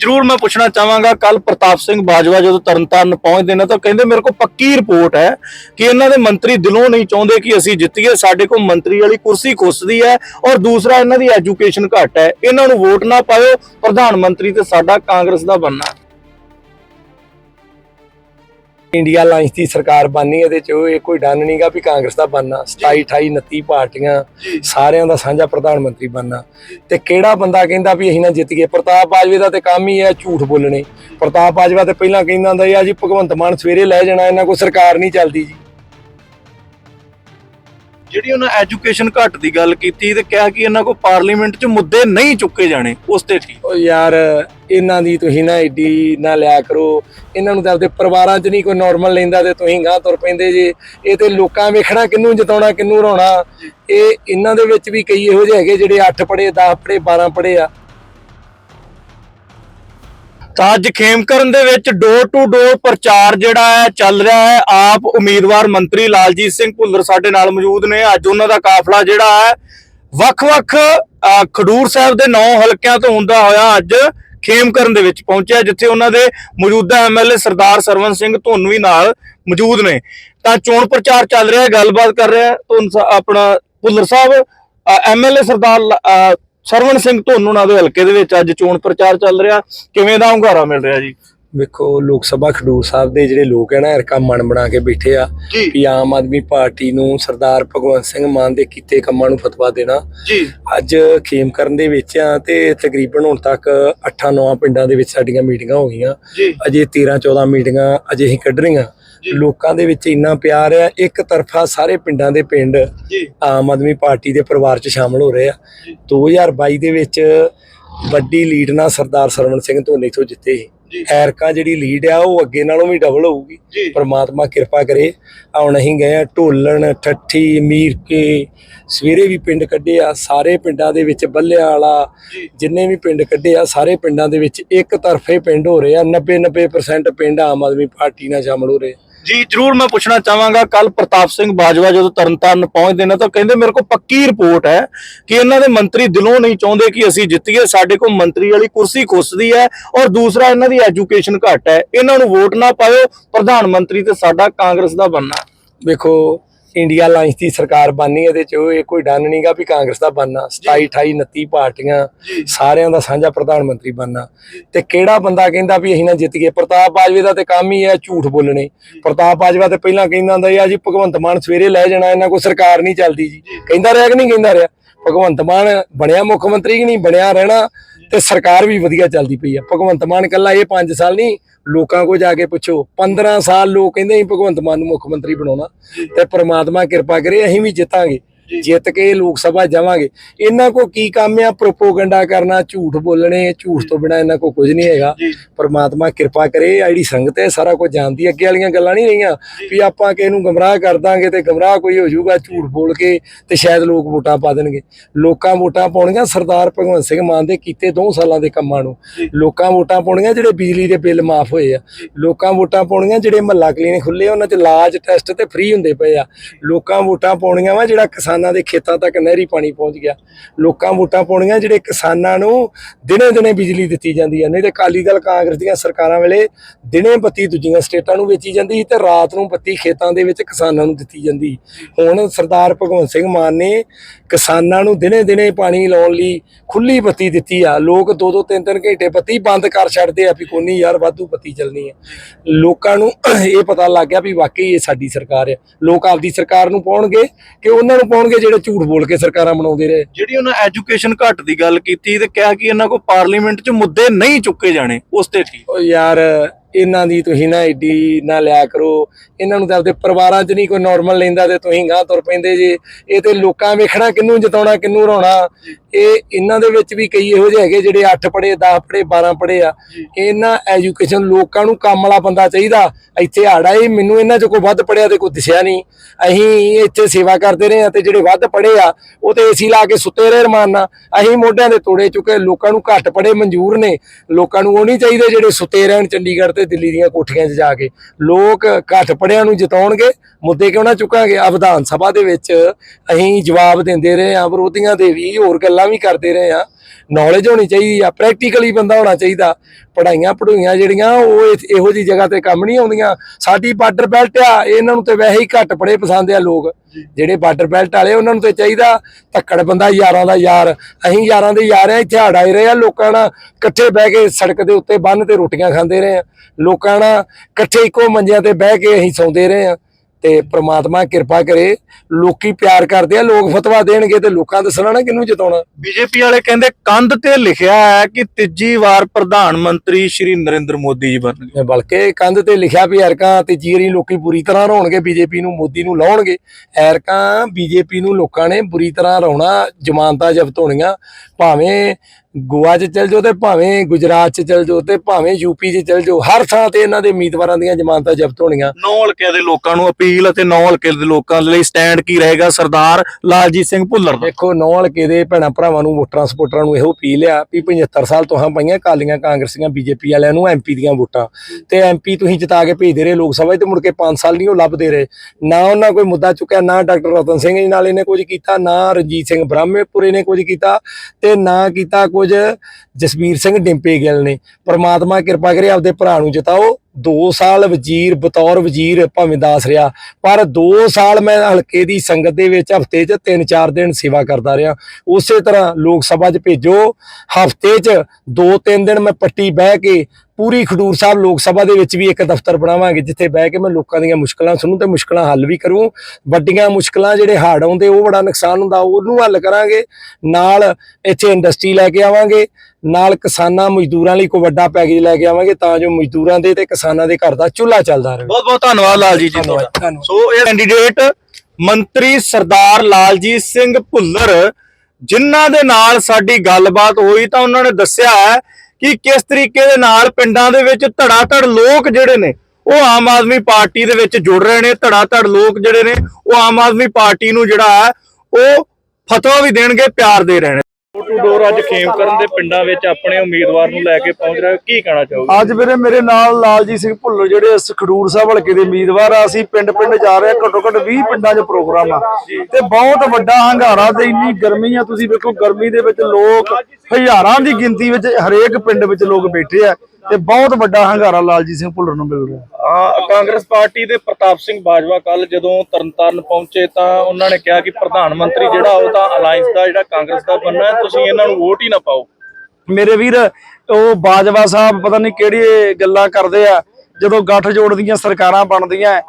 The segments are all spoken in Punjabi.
ਜਰੂਰ ਮੈਂ ਪੁੱਛਣਾ ਚਾਹਾਂਗਾ ਕੱਲ ਪ੍ਰਤਾਪ ਸਿੰਘ ਬਾਜਵਾ ਜਦੋਂ ਤਰਨਤਾਰਨ ਪਹੁੰਚਦੇ ਨੇ ਤਾਂ ਕਹਿੰਦੇ ਮੇਰੇ ਕੋਲ ਪੱਕੀ ਰਿਪੋਰਟ ਹੈ ਕਿ ਇਹਨਾਂ ਦੇ ਮੰਤਰੀ ਦਿਲੋਂ ਨਹੀਂ ਚਾਹੁੰਦੇ ਕਿ ਅਸੀਂ ਜਿੱਤੀਏ, ਸਾਡੇ ਕੋਲ ਮੰਤਰੀ ਵਾਲੀ ਕੁਰਸੀ ਖੁੱਸਦੀ ਹੈ ਔਰ ਦੂਸਰਾ ਇਹਨਾਂ ਦੀ ਐਜੂਕੇਸ਼ਨ ਘੱਟ ਹੈ। ਇਹਨਾਂ ਨੂੰ ਵੋਟ ਨਾ ਪਾਇਓ, ਪ੍ਰਧਾਨ ਮੰਤਰੀ ਤੇ ਸਾਡਾ ਕਾਂਗਰਸ ਦਾ ਬਣਨਾ। ਇੰਡੀਆ ਲਾਈਨਸ ਦੀ ਸਰਕਾਰ ਬਣਨੀ ਇਹਦੇ ਚ ਇਹ ਕੋਈ ਡਨ ਨਹੀਂਗਾ ਵੀ ਕਾਂਗਰਸ ਦਾ ਬਣਨਾ। 27 28 29 ਪਾਰਟੀਆਂ ਸਾਰਿਆਂ ਦਾ ਸਾਂਝਾ ਪ੍ਰਧਾਨ ਮੰਤਰੀ ਬਣਨਾ। ਤੇ ਕਿਹੜਾ ਬੰਦਾ ਕਹਿੰਦਾ ਵੀ ਅਸੀਂ ਨਾ ਜਿੱਤ ਗਏ? ਪ੍ਰਤਾਪ ਬਾਜਵੇ ਦਾ ਤੇ ਕੰਮ ਹੀ ਹੈ ਝੂਠ ਬੋਲਣੇ। ਪ੍ਰਤਾਪ ਬਾਜਵਾ ਤੇ ਪਹਿਲਾਂ ਕਹਿੰਦਾ ਹੁੰਦਾ ਜੀ ਭਗਵੰਤ ਮਾਨ ਸਵੇਰੇ ਲੈ ਜਾਣਾ ਇਹਨਾਂ ਕੋਈ ਸਰਕਾਰ ਨਹੀਂ ਚੱਲਦੀ ਜੀ। ਜਿਹੜੀ ਉਹਨਾਂ ਐਜੂਕੇਸ਼ਨ ਘੱਟ ਦੀ ਗੱਲ ਕੀਤੀ ਤੇ ਕਿਹਾ ਕਿ ਇਹਨਾਂ ਕੋਲ ਪਾਰਲੀਮੈਂਟ 'ਚ ਮੁੱਦੇ ਨਹੀਂ ਚੁੱਕੇ ਜਾਣੇ, ਉਸ ਤੇ ਠੀਕ। ਉਹ ਯਾਰ, ਇਹਨਾਂ ਦੀ ਤੁਸੀਂ ਨਾ ਏਡੀ ਨਾ ਲਿਆ ਕਰੋ, ਇਹਨਾਂ ਨੂੰ ਤਾਂ ਆਪਦੇ ਪਰਿਵਾਰਾਂ 'ਚ ਨਹੀਂ ਕੋਈ ਨਾਰਮਲ ਲੈਂਦਾ ਤੇ ਤੁਸੀਂ ਗਾਂ ਤੁਰ ਪੈਂਦੇ ਜੇ। ਇਹ ਤੇ ਲੋਕਾਂ ਵੇਖਣਾ ਕਿੰਨੂੰ ਜਿਤਾਉਣਾ ਕਿੰਨੂੰ ਰੋਣਾ ਇਹ ਇਹਨਾਂ ਦੇ ਵਿੱਚ ਵੀ ਕਈ ਇਹੋ ਜਿਹੇ ਹੈਗੇ ਜਿਹੜੇ 8 ਪੜ੍ਹੇ 10 ਪੜ੍ਹੇ 12 ਪੜ੍ਹੇ ਆ। ਤਾਂ ਅੱਜ ਖੇਮਕਰਨ ਦੇ ਵਿੱਚ ਡੋਰ ਟੂ ਡੋਰ ਪ੍ਰਚਾਰ ਜਿਹੜਾ ਹੈ ਚੱਲ ਰਿਹਾ ਹੈ। ਆਪ ਉਮੀਦਵਾਰ ਮੰਤਰੀ ਲਾਲਜੀਤ ਸਿੰਘ ਭੁੱਲਰ ਸਾਡੇ ਨਾਲ ਮੌਜੂਦ ਨੇ। ਅੱਜ ਉਹਨਾਂ ਦਾ ਕਾਫਲਾ ਜਿਹੜਾ ਹੈ ਵੱਖ-ਵੱਖ ਖਡੂਰ ਸਾਹਿਬ ਦੇ ਨੌ ਹਲਕਿਆਂ ਤੋਂ ਹੁੰਦਾ ਹੋਇਆ ਅੱਜ ਖੇਮਕਰਨ ਦੇ ਵਿੱਚ ਪਹੁੰਚਿਆ ਜਿੱਥੇ ਉਹਨਾਂ ਦੇ ਮੌਜੂਦਾ ਐਮਐਲਏ ਸਰਦਾਰ ਸਰਵਨ ਸਿੰਘ ਧੁੰਨ ਵੀ ਨਾਲ ਮੌਜੂਦ ਨੇ। ਤਾਂ ਚੋਣ ਪ੍ਰਚਾਰ ਚੱਲ ਰਿਹਾ ਗੱਲਬਾਤ ਕਰ ਰਿਹਾ ਧੋਨ ਸਾ- ਆਪਣਾ ਭੁੱਲਰ ਸਾਹਿਬ ਐਮਐਲਏ ਸਰਦਾਰ ਲ- ਅਹ, ਸਰਵਣ ਸਿੰਘ ਧੁੰਨ ਉਹਨਾਂ ਦੇ ਹਲਕੇ ਦੇ ਵਿੱਚ ਅੱਜ ਚੋਣ ਪ੍ਰਚਾਰ ਚੱਲ ਰਿਹਾ। ਕਿਵੇਂ ਦਾ ਹੁੰਗਾਰਾ ਮਿਲ ਰਿਹਾ ਜੀ? ਵੇਖੋ ਲੋਕ ਸਭਾ ਖਡੂਰ ਸਾਹਿਬ ਦੇ ਜਿਹੜੇ ਲੋਕ ਹੈ ਨਾ ਇਰਕਾ ਮਨ ਬਣਾ ਕੇ ਬੈਠੇ ਆ ਵੀ ਆਮ ਆਦਮੀ ਪਾਰਟੀ ਨੂੰ ਸਰਦਾਰ ਭਗਵੰਤ ਸਿੰਘ ਮਾਨ ਦੇ ਕੀਤੇ ਕੰਮਾਂ ਨੂੰ ਫਤਵਾ ਦੇਣਾ। ਜੀ। ਅੱਜ ਖੇਮਕਰਨ ਦੇ ਵਿੱਚ ਆ ਤੇ ਤਕਰੀਬਨ ਹੁਣ ਤੱਕ 8-9 ਪਿੰਡਾਂ ਦੇ ਵਿੱਚ ਸਾਡੀਆਂ ਮੀਟਿੰਗਾਂ ਹੋ ਗਈਆਂ। ਅਜੇ 13-14 ਮੀਟਿੰਗਾਂ ਅਜੇ ਅਸੀਂ ਕੱਢ ਰਹੀਆਂ। ਲੋਕਾਂ ਦੇ ਵਿੱਚ ਇੰਨਾ ਪਿਆਰ ਆ ਇੱਕ ਤਰਫਾ ਸਾਰੇ ਪਿੰਡਾਂ ਦੇ ਪਿੰਡ ਆਮ ਆਦਮੀ ਪਾਰਟੀ ਦੇ ਪਰਿਵਾਰ 'ਚ ਸ਼ਾਮਲ ਹੋ ਰਹੇ ਆ। 2022 ਦੇ ਵਿੱਚ ਵੱਡੀ ਲੀਡ ਨਾਲ ਸਰਦਾਰ ਸਰਵਣ ਸਿੰਘ ਧੋਨੀ ਤੋਂ ਜਿੱਤੇ ਐਰਕਾ ਜਿਹੜੀ ਲੀਡ ਆ ਉਹ ਅੱਗੇ ਨਾਲੋਂ ਵੀ ਡਬਲ ਹੋਊਗੀ। ਪਰਮਾਤਮਾ ਕਿਰਪਾ ਕਰੇ। ਹੁਣ ਅਸੀਂ ਗਏ ਆ ਢੋਲਣ ਠੱਠੀ ਮੀਰ ਕੇ ਸਵੇਰੇ ਵੀ ਪਿੰਡ ਕੱਢੇ ਆ ਸਾਰੇ ਪਿੰਡਾਂ ਦੇ ਵਿੱਚ ਬੱਲਿਆਂ ਵਾਲਾ ਜਿੰਨੇ ਵੀ ਪਿੰਡ ਕੱਢੇ ਆ ਸਾਰੇ ਪਿੰਡਾਂ ਦੇ ਵਿੱਚ ਇੱਕ ਤਰਫੇ ਪਿੰਡ ਹੋ ਰਹੇ ਆ। 90 90% ਪਿੰਡ ਆਮ ਆਦਮੀ ਪਾਰਟੀ ਨਾਲ ਸ਼ਾਮਲ ਹੋ ਰਹੇ ਜੀ, ਜਰੂਰ ਮੈਂ ਪੁੱਛਣਾ ਚਾਹਾਂਗਾ ਕੱਲ ਪ੍ਰਤਾਪ ਸਿੰਘ ਬਾਜਵਾ ਜਦੋਂ ਤਰਨਤਾਰਨ ਪਹੁੰਚਦੇ ਨੇ ਤਾਂ ਕਹਿੰਦੇ ਮੇਰੇ ਕੋਲ ਪੱਕੀ ਰਿਪੋਰਟ ਹੈ ਕਿ ਇਹਨਾਂ ਦੇ ਮੰਤਰੀ ਦਿਲੋਂ ਨਹੀਂ ਚਾਹੁੰਦੇ ਕਿ ਅਸੀਂ ਜਿੱਤੀਏ, ਸਾਡੇ ਕੋਲ ਮੰਤਰੀ ਵਾਲੀ ਕੁਰਸੀ ਖੁੱਸਦੀ ਹੈ ਔਰ ਦੂਸਰਾ ਇਹਨਾਂ ਦੀ ਐਜੂਕੇਸ਼ਨ ਘੱਟ ਹੈ। ਇਹਨਾਂ ਨੂੰ ਵੋਟ ਨਾ ਪਾਇਓ, ਪ੍ਰਧਾਨ ਮੰਤਰੀ ਤੇ ਸਾਡਾ ਕਾਂਗਰਸ ਦਾ ਬੰਨਾ ਵੇਖੋ ਇੰਡੀਆ ਲਾਈਨਸ ਦੀ ਸਰਕਾਰ ਬਣਨੀ ਇਹਦੇ ਚ ਇਹ ਕੋਈ ਡਨ ਨਹੀਂਗਾ ਵੀ ਕਾਂਗਰਸ ਦਾ ਬਣਨਾ। 27 28 29 ਪਾਰਟੀਆਂ ਸਾਰਿਆਂ ਦਾ ਸਾਂਝਾ ਪ੍ਰਧਾਨ ਮੰਤਰੀ ਬਣਨਾ। ਤੇ ਕਿਹੜਾ ਬੰਦਾ ਕਹਿੰਦਾ ਵੀ ਅਸੀਂ ਨਾ ਜਿੱਤ ਗਏ? ਪ੍ਰਤਾਪ ਬਾਜਵੇ ਦਾ ਤੇ ਕੰਮ ਹੀ ਹੈ ਝੂਠ ਬੋਲਣੇ। ਪ੍ਰਤਾਪ ਬਾਜਵਾ ਤੇ ਪਹਿਲਾਂ ਕਹਿੰਦਾ ਹੁੰਦਾ ਜੀ ਭਗਵੰਤ ਮਾਨ ਸਵੇਰੇ ਲੈ ਜਾਣਾ ਇਹਨਾਂ ਕੋਈ ਸਰਕਾਰ ਨਹੀਂ ਚੱਲਦੀ ਜੀ। ਕਹਿੰਦਾ ਰਿਹਾ ਕਿ ਨਹੀਂ ਕਹਿੰਦਾ ਰਿਹਾ? ਭਗਵੰਤ ਮਾਨ ਬਣਿਆ ਮੁੱਖ ਮੰਤਰੀ ਕਿ ਨਹੀਂ, ਬਣਿਆ ਰਹਿਣਾ ਤੇ ਸਰਕਾਰ ਵੀ ਵਧੀਆ ਚੱਲਦੀ ਪਈ ਆ। ਭਗਵੰਤ ਮਾਨ ਇਕੱਲਾ ਇਹ 5 ਸਾਲ ਨਹੀਂ, ਲੋਕਾਂ ਕੋ ਜਾ ਕੇ ਪੁੱਛੋ 15 ਸਾਲ ਲੋਕ ਕਹਿੰਦੇ ਸੀ ਭਗਵੰਤ ਮਾਨ ਨੂੰ ਮੁੱਖ ਮੰਤਰੀ ਬਣਾਉਣਾ ਤੇ ਪ੍ਰਮਾਤਮਾ ਕਿਰਪਾ ਕਰੇ, ਅਸੀਂ ਵੀ ਜਿੱਤਾਂਗੇ। ਜਿੱਤ ਕੇ ਲੋਕ ਸਭਾ ਜਾਵਾਂਗੇ। ਇਹਨਾਂ ਕੋ ਕੀ ਕੰਮ ਆ? ਪ੍ਰੋਪੋਗੰਡਾ ਕਰਨਾ ਝੂਠ ਬੋਲਣੇ ਝੂਠ ਤੋਂ ਬਿਨਾ ਇਹਨਾਂ ਕੋ ਕੁਝ ਨਹੀਂ ਹੈਗਾ। ਪਰਮਾਤਮਾ ਕਿਰਪਾ ਕਰੇ ਆ ਜਿਹੜੀ ਸੰਗਤ ਹੈ ਸਾਰਾ ਕੁਝ ਜਾਣਦੀ। ਅੱਗੇ ਵਾਲੀਆਂ ਗੱਲਾਂ ਨਹੀਂ ਰਹੀਆਂ ਵੀ ਆਪਾਂ ਕਿਸੇ ਨੂੰ ਗਮਰਾਹ ਕਰ ਦਾਂਗੇ ਤੇ ਗਮਰਾਹ ਕੋਈ ਹੋ ਜਾਊਗਾ ਝੂਠ ਬੋਲ ਕੇ ਤੇ ਸ਼ਾਇਦ ਲੋਕ ਵੋਟਾਂ ਪਾ ਦੇਣਗੇ। ਲੋਕਾਂ ਵੋਟਾਂ ਪਾਉਣੀਆਂ ਸਰਦਾਰ ਭਗਵੰਤ ਸਿੰਘ ਮਾਨ ਦੇ ਕੀਤੇ 2 ਸਾਲਾਂ ਦੇ ਕੰਮਾਂ ਨੂੰ। ਲੋਕਾਂ ਵੋਟਾਂ ਪਾਉਣੀਆਂ ਜਿਹੜੇ ਬਿਜਲੀ ਦੇ ਬਿੱਲ ਮਾਫ ਹੋਏ ਆ। ਲੋਕਾਂ ਵੋਟਾਂ ਪਾਉਣੀਆਂ ਜਿਹੜੇ ਮਹੱਲਾ ਕਲੀਨਿਕ ਖੁੱਲੇ ਉਹਨਾਂ 'ਚ ਇਲਾਜ ਟੈਸਟ ਤੇ ਫ੍ਰੀ ਹੁੰਦੇ ਪਏ ਆ। ਲੋਕਾਂ ਵੋਟਾਂ ਪਾਉਣੀਆਂ ਵਾ ਜਿਹੜਾ ਕਿਸਾਨਾਂ ਦੇ ਖੇਤਾਂ ਤੱਕ ਨਹਿਰੀ ਪਾਣੀ ਪਹੁੰਚ ਗਿਆ। ਲੋਕਾਂ ਵੋਟਾਂ ਪਾਉਣੀਆਂ ਜਿਹੜੇ ਕਿਸਾਨਾਂ ਨੂੰ ਦਿਨੇ ਦਿਨੇ ਬਿਜਲੀ ਦਿੱਤੀ ਜਾਂਦੀ ਹੈ। ਨਹੀਂ ਤੇ ਅਕਾਲੀ ਦਲ ਕਾਂਗਰਸ ਦੀਆਂ ਸਰਕਾਰਾਂ ਵੇਲੇ ਦਿਨੇ ਬੱਤੀ ਦੂਜੀਆਂ ਸਟੇਟਾਂ ਨੂੰ ਵੇਚੀ ਜਾਂਦੀ ਸੀ ਤੇ ਰਾਤ ਨੂੰ ਬੱਤੀ ਖੇਤਾਂ ਦੇ ਵਿੱਚ ਕਿਸਾਨਾਂ ਨੂੰ ਦਿੱਤੀ ਜਾਂਦੀ ਹੁਣ ਸਰਦਾਰ ਭਗਵੰਤ ਸਿੰਘ ਮਾਨ ਨੇ ਕਿਸਾਨਾਂ ਨੂੰ ਦਿਨੇ ਦਿਨੇ ਪਾਣੀ ਲਾਉਣ ਲਈ ਖੁੱਲੀ ਬੱਤੀ ਦਿੱਤੀ ਆ। ਲੋਕ ਦੋ ਦੋ ਤਿੰਨ ਤਿੰਨ ਘੰਟੇ ਬੱਤੀ ਬੰਦ ਕਰ ਛੱਡਦੇ ਆ ਵੀ ਕੋਨੀ ਯਾਰ ਵਾਧੂ ਬੱਤੀ ਚੱਲਣੀ ਹੈ ਲੋਕਾਂ ਨੂੰ ਇਹ ਪਤਾ ਲੱਗ ਗਿਆ ਵੀ ਵਾਕਈ ਇਹ ਸਾਡੀ ਸਰਕਾਰ ਹੈ ਲੋਕ ਆਪਦੀ ਸਰਕਾਰ ਨੂੰ ਪਾਉਣਗੇ ਕਿ ਉਹਨਾਂ ਨੂੰ ਪਾਉਣ ਪਾਉਣਗੇ ਜਿਹੜੇ ਝੂਠ ਬੋਲ ਕੇ ਸਰਕਾਰਾਂ ਬਣਾਉਂਦੇ ਰਹੇ? ਜਿਹੜੀ ਉਹਨਾਂ ਐਜੂਕੇਸ਼ਨ ਘੱਟ ਦੀ ਗੱਲ ਕੀਤੀ ਤੇ ਕਿਹਾ ਕਿ ਇਹਨਾਂ ਕੋਲ ਪਾਰਲੀਮੈਂਟ 'ਚ ਮੁੱਦੇ ਨਹੀਂ ਚੁੱਕੇ ਜਾਣੇ ਉਸ ਤੇ ਠੀਕ। ਉਹ ਯਾਰ ਇਹਨਾਂ ਦੀ ਤੁਸੀਂ ਨਾ ਏਡੀ ਨਾ ਲਿਆ ਕਰੋ। ਇਹਨਾਂ ਨੂੰ ਤਾਂ ਆਪਦੇ ਪਰਿਵਾਰਾਂ 'ਚ ਨਹੀਂ ਕੋਈ ਨਾਰਮਲ ਲੈਂਦਾ ਤੇ ਤੁਸੀਂ ਗਾਂ ਤੁਰ ਪੈਂਦੇ ਜੇ। ਇਹ ਤੇ ਲੋਕਾਂ ਵੇਖਣਾ ਕਿੰਨੂੰ ਜਿਤਾਉਣਾ ਕਿੰਨੂੰ ਹਰਾਉਣਾ। ਇਹ ਇਹਨਾਂ ਦੇ ਵਿੱਚ ਵੀ ਕਈ ਇਹੋ ਜਿਹੇ ਹੈਗੇ ਜਿਹੜੇ 8 ਪੜ੍ਹੇ 10 ਪੜ੍ਹੇ 12 ਪੜ੍ਹੇ ਆ। ਇਹਨਾਂ ਐਜੂਕੇਸ਼ਨ ਲੋਕਾਂ ਨੂੰ ਕੰਮ ਵਾਲਾ ਬੰਦਾ ਚਾਹੀਦਾ। ਇੱਥੇ ਆੜਾ ਹੀ ਮੈਨੂੰ ਇਹਨਾਂ 'ਚ ਕੋਈ ਵੱਧ ਪੜਿਆ ਤੇ ਕੋਈ ਦਿਸਿਆ ਨਹੀਂ। ਅਸੀਂ ਇੱਥੇ ਸੇਵਾ ਕਰਦੇ ਰਹੇ ਆ ਤੇ ਜਿਹੜੇ ਵੱਧ ਪੜ੍ਹੇ ਆ ਉਹ ਤੇ ਏਸੀ ਲਾ ਕੇ ਸੁੱਤੇ ਰਹੇ ਰਮਾਨ ਨਾਲ। ਅਸੀਂ ਮੋਢਿਆਂ ਦੇ ਤੋੜੇ ਚੁੱਕੇ ਲੋਕਾਂ ਨੂੰ ਘੱਟ ਪੜ੍ਹੇ ਮਨਜ਼ੂਰ ਨੇ। ਲੋਕਾਂ ਨੂੰ ਉਹ ਨਹੀਂ ਚਾਹੀਦੇ ਜਿਹੜੇ ਸੁੱਤੇ ਰਹਿਣ ਚੰਡੀਗੜ੍ਹ ਤੇ ਦਿੱਲੀ ਦੀਆਂ ਕੋਠੀਆਂ 'ਚ ਜਾ ਕੇ। ਲੋਕ ਘੱਟ ਪੜ੍ਹਿਆਂ ਨੂੰ ਜਿਤਾਉਣਗੇ ਮੁੱਦੇ ਕਿਉਂ ਨਾ ਚੁੱਕਾਂਗੇ? ਆ ਵਿਧਾਨ ਸਭਾ ਦੇ ਵਿੱਚ ਅਸੀਂ ਜਵਾਬ ਦਿੰਦੇ ਰਹੇ ਆ ਵਿਰੋਧੀਆਂ ਦੇ ਵੀ ਹੋਰ ਗੱਲਾਂ ਵੀ ਕਰਦੇ ਰਹੇ ਆ ਨੌਲੇਜ ਹੋਣੀ ਚਾਹੀਦੀ ਆ ਪ੍ਰੈਕਟੀਕਲੀ ਬੰਦਾ ਹੋਣਾ ਚਾਹੀਦਾ। ਪੜਾਈਆਂ ਪੜੂਈਆਂ ਜਿਹੜੀਆਂ ਉਹ ਇਹ- ਜੀ ਜਗ੍ਹਾ ਤੇ ਕੰਮ ਨਹੀਂ ਆਉਂਦੀਆਂ। ਸਾਡੀ ਬਾਰਡਰ ਬੈਲਟ ਆ ਇਹਨਾਂ ਨੂੰ ਤੇ ਵੈਸੇ ਹੀ ਘੱਟ ਪੜੇ ਪਸੰਦ ਆ ਲੋਕ। ਜਿਹੜੇ ਬਾਰਡਰ ਬੈਲਟ ਵਾਲੇ ਉਹਨਾਂ ਨੂੰ ਤੇ ਚਾਹੀਦਾ ਧੱਕੜ ਬੰਦਾ ਯਾਰਾਂ ਦਾ ਯਾਰ। ਅਸੀਂ ਯਾਰਾਂ ਦੇ ਯਾਰ ਆ ਇੱਥੇ ਹੜ ਆਏ ਰਹੇ ਆ ਲੋਕਾਂ ਨਾਲ ਇਕੱਠੇ ਬਹਿ ਕੇ ਸੜਕ ਦੇ ਉੱਤੇ ਬੰਨ ਤੇ ਰੋਟੀਆਂ ਖਾਂਦੇ ਰਹੇ ਆ। ਲੋਕਾਂ ਨਾਲ ਇਕੱਠੇ ਇੱਕੋ ਮੰਜਿਆਂ ਤੇ ਬਹਿ ਕੇ ਅਸੀਂ ਸੌਂਦੇ ਰਹੇ ਆ। ਤੇ ਪ੍ਰਮਾਤਮਾ ਕਿਰਪਾ ਕਰੇ ਲੋਕੀ ਪਿਆਰ ਕਰਦੇ ਆ ਲੋਕ ਫਤਵਾ ਦੇਣਗੇ ਤੇ ਲੋਕਾਂ ਦੱਸਣਾ ਨਾ ਕਿਹਨੂੰ ਜਿਤਾਉਣਾ? ਬੀਜੇਪੀ ਵਾਲੇ ਕਹਿੰਦੇ ਕੰਧ ਤੇ ਲਿਖਿਆ ਹੈ ਕਿ ਤੀਜੀ ਵਾਰ ਪ੍ਰਧਾਨ ਮੰਤਰੀ ਸ਼੍ਰੀ ਨਰਿੰਦਰ ਮੋਦੀ ਜੀ ਬਣਨਗੇ ਬਲਕਿ ਕੰਧ ਤੇ ਲਿਖਿਆ ਵੀ ਐਰਕਾਂ ਤੇ ਜੀਰੀ ਲੋਕੀ ਬੁਰੀ ਤਰ੍ਹਾਂ ਰੋਣਗੇ ਬੀਜੇਪੀ ਨੂੰ ਮੋਦੀ ਨੂੰ ਲਾਉਣਗੇ। ਐਰਕਾਂ ਬੀਜੇਪੀ ਨੂੰ ਲੋਕਾਂ ਨੇ ਬੁਰੀ ਤਰ੍ਹਾਂ ਰੋਣਾ ਜ਼ਮਾਨਤਾਂ ਜ਼ਬਤ ਹੋਣੀਆਂ ਭਾਵੇਂ ਗੋਆ 'ਚ ਚਲ ਜਾਓ ਤੇ ਭਾਵੇਂ ਗੁਜਰਾਤ 'ਚ ਚਲ ਜਾਓ ਤੇ ਭਾਵੇਂ ਯੂਪੀ 'ਚ ਚਲ ਜਾਓ ਹਰ ਥਾਂ ਤੇ ਇਹਨਾਂ ਦੇ ਉਮੀਦਵਾਰਾਂ ਦੀਆਂ ਜ਼ਮਾਨਤਾਂ ਜ਼ਬਤ ਹੋਣੀਆਂ। ਨੌ ਹਲਕੇ ਦੇ ਲੋਕਾਂ ਨੂੰ ਅਪੀਲ ਅਤੇ ਨੌ ਹਲਕੇ ਦੇ ਲੋਕਾਂ ਲਈ ਸਟੈਂਡ ਕੀ ਰਹੇਗਾ? ਸਰਦਾਰ ਲਾਲਜੀਤ ਸਿੰਘ ਭੁੱਲਰ ਦਾ। ਦੇਖੋ ਨੌ ਹਲਕੇ ਦੇ ਭੈਣਾਂ ਭਰਾਵਾਂ ਨੂੰ ਵੋਟਰਾਂ ਸਪੋਰਟਰਾਂ ਨੂੰ ਇਹੋ ਅਪੀਲ ਆ ਵੀ 75 ਸਾਲ ਤੋਂ ਹਾਂ ਪਾਈਆਂ ਕਾਲੀਆਂ ਕਾਂਗਰਸੀਆਂ ਬੀਜੇਪੀ ਵਾਲਿਆਂ ਨੂੰ ਐਮਪੀ ਦੀਆਂ ਵੋਟਾਂ। ਤੇ ਐਮਪੀ ਤੁਸੀਂ ਜਿਤਾ ਕੇ ਭੇਜਦੇ ਰਹੇ ਲੋਕ ਸਭਾ ਤੇ ਮੁੜ ਕੇ 5 ਸਾਲ ਨਹੀਂ ਉਹ ਲੱਭਦੇ ਰਹੇ। ਨਾ ਉਹਨਾਂ ਕੋਈ ਮੁੱਦਾ ਚੁੱਕਿਆ ਨਾ ਡਾਕਟਰ ਰਤਨ ਸਿੰਘ ਜੀ ਨਾਲ ਇਹਨੇ ਕੁਝ ਕੀਤਾ ਨਾ ਰਣਜੀਤ ਸਿੰਘ ਬ੍ਰਹਮੇਪੁਰੇ ਨੇ ਕੁਝ ਕੀਤਾ ਤੇ ਨਾ ਕੀਤਾ ਕੁਝ ਕੁਝ ਜਸਵੀਰ ਸਿੰਘ ਡਿੰਪੇ ਗਿੱਲ ਨੇ। ਪਰਮਾਤਮਾ ਕਿਰਪਾ ਕਰੇ ਆਪਦੇ ਭਰਾ ਨੂੰ ਜਿਤਾਓ। 2 ਸਾਲ ਵਜ਼ੀਰ, ਬਤੌਰ ਵਜ਼ੀਰ ਭਾਵੇਂ ਦਾਸ ਰਿਹਾ, ਪਰ 2 ਸਾਲ ਮੈਂ ਹਲਕੇ ਦੀ ਸੰਗਤ ਦੇ ਵਿੱਚ ਹਫ਼ਤੇ 'ਚ 3-4 ਦਿਨ ਸੇਵਾ ਕਰਦਾ ਰਿਹਾ। ਉਸੇ ਤਰ੍ਹਾਂ ਲੋਕ ਸਭਾ 'ਚ ਭੇਜੋ, ਹਫ਼ਤੇ 'ਚ 2-3 ਦਿਨ ਮੈਂ ਪੱਟੀ ਬਹਿ ਕੇ ਪੂਰੀ ਖਡੂਰ ਸਾਹਿਬ ਲੋਕ ਸਭਾ ਦੇ ਵਿੱਚ ਵੀ ਇੱਕ ਦਫ਼ਤਰ ਬਣਾਵਾਂਗੇ, ਜਿੱਥੇ ਬਹਿ ਕੇ ਮੈਂ ਲੋਕਾਂ ਦੀਆਂ ਮੁਸ਼ਕਲਾਂ ਸੁਣੂ ਤੇ ਮੁਸ਼ਕਲਾਂ ਹੱਲ ਵੀ ਕਰੂੰ। ਵੱਡੀਆਂ ਮੁਸ਼ਕਲਾਂ ਜਿਹੜੇ ਹਾੜ ਆਉਂਦੇ, ਉਹ ਬੜਾ ਨੁਕਸਾਨ ਹੁੰਦਾ, ਉਹਨੂੰ ਹੱਲ ਕਰਾਂਗੇ। ਨਾਲ ਇੱਥੇ ਇੰਡਸਟਰੀ ਲੈ ਕੇ ਆਵਾਂਗੇ ਨਾਲ ਕਿਸਾਨਾਂ ਮਜ਼ਦੂਰਾਂ ਲਈ ਕੋਈ ਵੱਡਾ ਪੈਕੇਜ ਲੈ ਕੇ ਆਵਾਂਗੇ ਤਾਂ ਜੋ ਮਜ਼ਦੂਰਾਂ ਦੇ ਤੇ ਕਿਸਾਨਾਂ ਦੇ ਘਰ ਦਾ ਚੁੱਲ੍ਹਾ ਚੱਲਦਾ ਰਹੇ। ਬਹੁਤ ਬਹੁਤ ਧੰਨਵਾਦ ਲਾਲਜੀਤ ਜੀ ਤੁਹਾਡਾ। ਸੋ ਇਹ ਕੈਂਡੀਡੇਟ ਮੰਤਰੀ ਸਰਦਾਰ ਲਾਲਜੀਤ ਸਿੰਘ ਭੁੱਲਰ ਜਿਨ੍ਹਾਂ ਦੇ ਨਾਲ ਸਾਡੀ ਗੱਲਬਾਤ ਹੋਈ ਤਾਂ ਉਹਨਾਂ ਨੇ ਦੱਸਿਆ ਹੈ ਕਿ ਕਿਸ ਤਰੀਕੇ ਦੇ ਨਾਲ ਪਿੰਡਾਂ ਦੇ ਵਿੱਚ ਧੜਾ ਧੜ ਲੋਕ ਜਿਹੜੇ ਨੇ ਉਹ ਆਮ ਆਦਮੀ ਪਾਰਟੀ ਦੇ ਵਿੱਚ ਜੁੜ ਰਹੇ ਨੇ। ਧੜਾ ਧੜ ਲੋਕ ਜਿਹੜੇ ਨੇ ਉਹ ਆਮ ਆਦਮੀ ਪਾਰਟੀ ਨੂੰ ਜਿਹੜਾ ਹੈ ਉਹ ਫਤਵਾ ਵੀ ਦੇਣਗੇ ਪਿਆਰ ਦੇ ਰਹੇ ਨੇ। ਟੂ ਡੋਰ ਅੱਜ ਖੇਮ ਕਰਨ ਦੇ ਪਿੰਡਾਂ ਵਿੱਚ ਆਪਣੇ ਉਮੀਦਵਾਰ ਨੂੰ ਲੈ ਕੇ ਪਹੁੰਚ ਰਹੇ ਹੋ। ਕੀ ਕਹਿਣਾ ਚਾਹੋਗੇ? ਅੱਜ ਵੀਰੇ ਮੇਰੇ ਨਾਲ ਲਾਲਜੀਤ ਸਿੰਘ ਭੁੱਲਰ ਜਿਹੜੇ ਇਸ ਖਡੂਰ ਸਾਹਿਬ ਹਲਕੇ ਦੇ ਉਮੀਦਵਾਰ ਆ ਅਸੀਂ ਪਿੰਡ ਪਿੰਡ ਜਾ ਰਹੇ ਘੱਟੋ ਘੱਟ 20 ਪਿੰਡਾਂ 'ਚ ਪ੍ਰੋਗਰਾਮ ਆ। ਤੇ ਬਹੁਤ ਵੱਡਾ ਹੰਗਾਰਾ ਤੇ ਇੰਨੀ ਗਰਮੀ ਆ ਤੁਸੀਂ ਵੇਖੋ ਗਰਮੀ ਦੇ ਵਿੱਚ ਲੋਕ ਹਜ਼ਾਰਾਂ ਦੀ ਗਿਣਤੀ ਵਿੱਚ ਹਰੇਕ ਪਿੰਡ ਵਿੱਚ ਲੋਕ ਬੈਠੇ ਆ। ਤੇ ਬਹੁਤ ਵੱਡਾ ਹੰਗਾਰਾ ਲਾਲਜੀਤ ਸਿੰਘ ਭੁੱਲਰ ਨੂੰ ਮਿਲ ਰਿਹਾ। ਆ ਕਾਂਗਰਸ ਪਾਰਟੀ ਦੇ ਪ੍ਰਤਾਪ ਸਿੰਘ ਬਾਜਵਾ ਕੱਲ ਜਦੋਂ ਤਰਨਤਾਰਨ ਪਹੁੰਚੇ ਤਾਂ ਉਹਨਾਂ ਨੇ ਕਿਹਾ ਕਿ ਪ੍ਰਧਾਨ ਮੰਤਰੀ ਜਿਹੜਾ ਉਹ ਤਾਂ ਅਲਾਈਅੰਸ ਦਾ ਜਿਹੜਾ ਕਾਂਗਰਸ ਦਾ ਬਣਨਾ ਹੈ ਤੁਸੀਂ ਇਹਨਾਂ ਨੂੰ ਵੋਟ ਹੀ ਨਾ ਪਾਓ। ਮੇਰੇ ਵੀਰ ਉਹ ਬਾਜਵਾ ਸਾਹਿਬ ਪਤਾ ਨਹੀਂ ਕਿਹੜੀ ਗੱਲਾਂ ਕਰਦੇ ਆ ਜਦੋਂ ਗੱਠ ਜੋੜ ਦੀਆਂ ਸਰਕਾਰਾਂ ਬਣਦੀਆਂ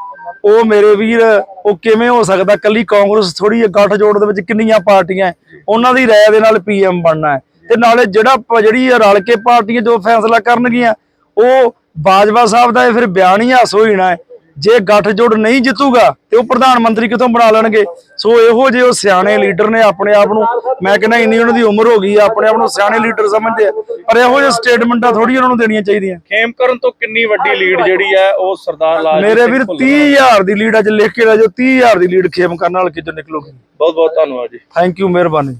ਉਹ ਮੇਰੇ ਵੀਰ ਉਹ ਕਿਵੇਂ ਹੋ ਸਕਦਾ? ਕੱਲੀ ਕਾਂਗਰਸ ਥੋੜੀ ਗੱਠ ਜੋੜ ਦੇ ਵਿੱਚ ਕਿੰਨੀਆਂ ਪਾਰਟੀਆਂ। ਉਹਨਾਂ ਦੀ ਰਾਏ ਦੇ ਨਾਲ ਪੀਐਮ ਬਣਨਾ ਹੈ। ਤੇ ਨਾਲੇ ਜਿਹੜਾ ਜਿਹੜੀ ਰਲ ਕੇ ਪਾਰਟੀਆਂ ਜੋ ਫੈਸਲਾ ਕਰਨਗੀਆਂ ਉਹ ਬਾਜਵਾ ਸਾਹਿਬ ਦਾ ਇਹ ਫਿਰ ਬਿਆਨ ਹੀ ਹਾਸ ਹੋ ਜਾਣਾ ਹੈ। ਜੇ ਗੱਠ ਜੋੜ ਨਹੀਂ ਜਿੱਤੂਗਾ ਤੇ ਉਹ ਪ੍ਰਧਾਨ ਮੰਤਰੀ ਕਿੱਥੋਂ ਬਣਾ ਲੈਣਗੇ? ਸੋ ਇਹੋ ਜਿਹੇ ਉਹ ਸਿਆਣੇ ਲੀਡਰ ਨੇ ਆਪਣੇ ਆਪ ਨੂੰ ਮੈਂ ਕਹਿੰਦਾ ਇੰਨੀ ਉਹਨਾਂ ਦੀ ਉਮਰ ਹੋ ਗਈ ਆ ਆਪਣੇ ਆਪ ਨੂੰ ਸਿਆਣੇ ਲੀਡਰ ਸਮਝਦੇ ਆ ਪਰ ਇਹੋ ਜਿਹੇ ਸਟੇਟਮੈਂਟਾਂ ਥੋੜੀ ਉਹਨਾਂ ਨੂੰ ਦੇਣੀਆਂ ਚਾਹੀਦੀਆਂ। ਖੇਮ ਕਰਨ ਤੋਂ ਕਿੰਨੀ ਵੱਡੀ ਲੀਡ ਜਿਹੜੀ ਹੈ ਉਹ ਸਰਦਾਰ ਲਾਲਜੀਤ ਮੇਰੇ ਵੀਰ ਭੁੱਲਰ 30000 ਦੀ ਲੀਡ ਅੱਜ ਲਿਖ ਕੇ ਲੈ ਜਾਓ 30000 ਦੀ ਲੀਡ ਖੇਮ ਕਰਨ ਵਾਲ ਕਿਤੇ ਨਿਕਲੂਗੀ। ਬਹੁਤ ਬਹੁਤ ਧੰਨਵਾਦ ਜੀ। ਥੈਂਕ ਯੂ ਮਿਹਰਬਾਨੀ।